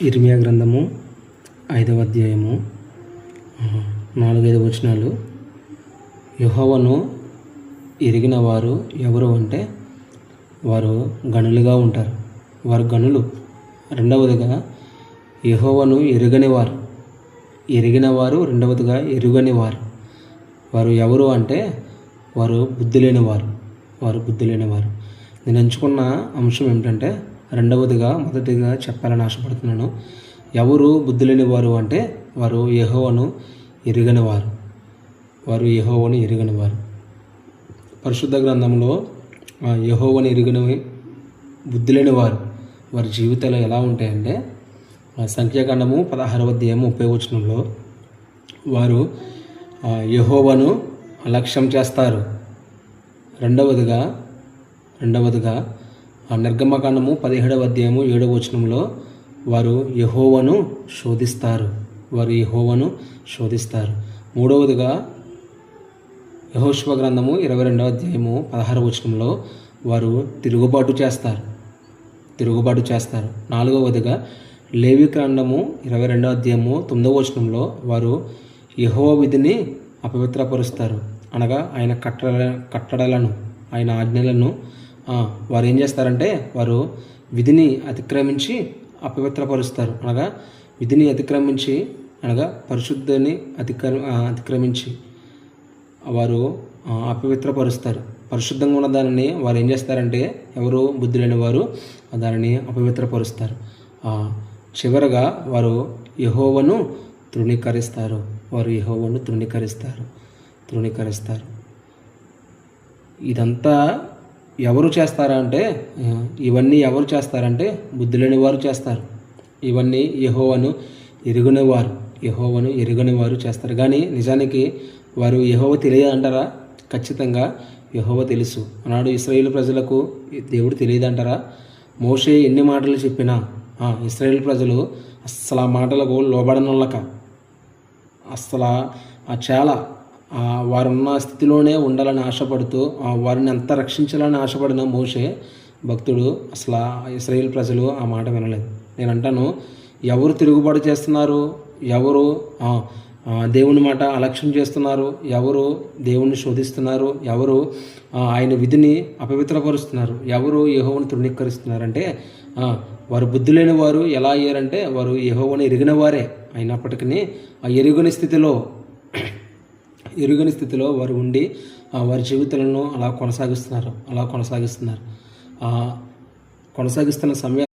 ఇర్మియా గ్రంథము ఐదవ అధ్యాయము నాలుగైదు వచనాలు. యెహోవాను ఎరిగిన వారు ఎవరు అంటే వారు గనులుగా ఉంటారు. వారు గనులు. రెండవదిగా యెహోవాను ఎరుగని వారు. ఎరిగిన వారు రెండవదిగా ఎరుగని వారు. వారు ఎవరు అంటే వారు బుద్ధి లేనివారు వారు. బుద్ధి లేనివారు నేను ఎంచుకున్న అంశం ఏమిటంటే రెండవదిగా మొదటిగా చెప్పాలని ఆశపడుతున్నాను. ఎవరు బుద్ధి లేనివారు అంటే వారు యహోవను ఎరుగని వారు వారు యహోవను ఎరుగని వారు పరిశుద్ధ గ్రంథంలో ఆ యెహోవాను ఎరుగని బుద్ధి లేని వారు వారి జీవితాలు ఎలా ఉంటాయంటే సంఖ్యాకాండము పదహారవ అధ్యాయం ముప్పై వచనంలో వారు యహోవను అలక్ష్యం చేస్తారు. రెండవదిగా రెండవదిగా నిర్గమకాండము పదిహేడవ అధ్యాయము ఏడవ వచనంలో వారు యహోవను శోధిస్తారు. వారు యహోవను శోధిస్తారు. మూడవదిగా యహోశివ గ్రంథము ఇరవై రెండవ అధ్యాయము పదహార వచనంలో వారు తిరుగుబాటు చేస్తారు. తిరుగుబాటు చేస్తారు. నాలుగవదిగా లేవి కాండము ఇరవై రెండవ అధ్యాయము తొమ్మిదవ వచనంలో వారు యహోవ విధిని అపవిత్రపరుస్తారు. అనగా ఆయన కట్టడ కట్టడలను ఆయన ఆజ్ఞలను వారు ఏం చేస్తారంటే వారు విధిని అతిక్రమించి అపవిత్రపరుస్తారు. అనగా విధిని అతిక్రమించి అనగా పరిశుద్ధిని అతిక్ర అతిక్రమించి వారు అపవిత్రపరుస్తారు. పరిశుద్ధంగా ఉన్న దానిని వారు ఏం చేస్తారంటే ఎవరు బుద్ధి లేని వారు దానిని అపవిత్రపరుస్తారు. చివరగా వారు యహోవను తృణీకరిస్తారు. వారు యహోవను తృణీకరిస్తారు. తృణీకరిస్తారు. ఇదంతా ఎవరు చేస్తారా అంటే ఇవన్నీ ఎవరు చేస్తారంటే బుద్ధి లేని వారు చేస్తారు. ఇవన్నీ యహోవను ఎరుగునేవారు యహోవను ఎరుగని వారు చేస్తారు. కానీ నిజానికి వారు యహోవ తెలియదు అంటారా ఖచ్చితంగా యహోవ తెలుసు. ఆనాడు ఇస్రాయేల్ ప్రజలకు దేవుడు తెలియదు అంటారా మోషే ఎన్ని మాటలు చెప్పినా ఆ, ఇస్రాయేల్ ప్రజలు అస్సలు ఆ మాటలకు లోబడనొల్లక అస్సలు ఆ చాలా వారున్న స్థితిలోనే ఉండాలని ఆశపడుతూ వారిని అంత రక్షించాలని ఆశపడిన మోషే భక్తుడు అసలు ఆ ఇస్రాయేల్ ప్రజలు ఆ మాట వినలేదు. నేను అంటాను ఎవరు తిరుగుబాటు చేస్తున్నారు? ఎవరు దేవుని మాట అలక్ష్యం చేస్తున్నారు? ఎవరు దేవుణ్ణి శోధిస్తున్నారు? ఎవరు ఆయన విధిని అపవిత్రపరుస్తున్నారు? ఎవరు యెహోవాను తృణీకరిస్తున్నారంటే వారు బుద్ధి లేని వారు ఎలా అయ్యారంటే వారు యెహోవాను ఎరిగిన వారే అయినప్పటికీ ఆ ఎరుగని స్థితిలో ఎరుగని స్థితిలో వారు ఉండి వారి జీవితాలను అలా కొనసాగిస్తున్నారు. అలా కొనసాగిస్తున్నారు. కొనసాగిస్తున్న సమయ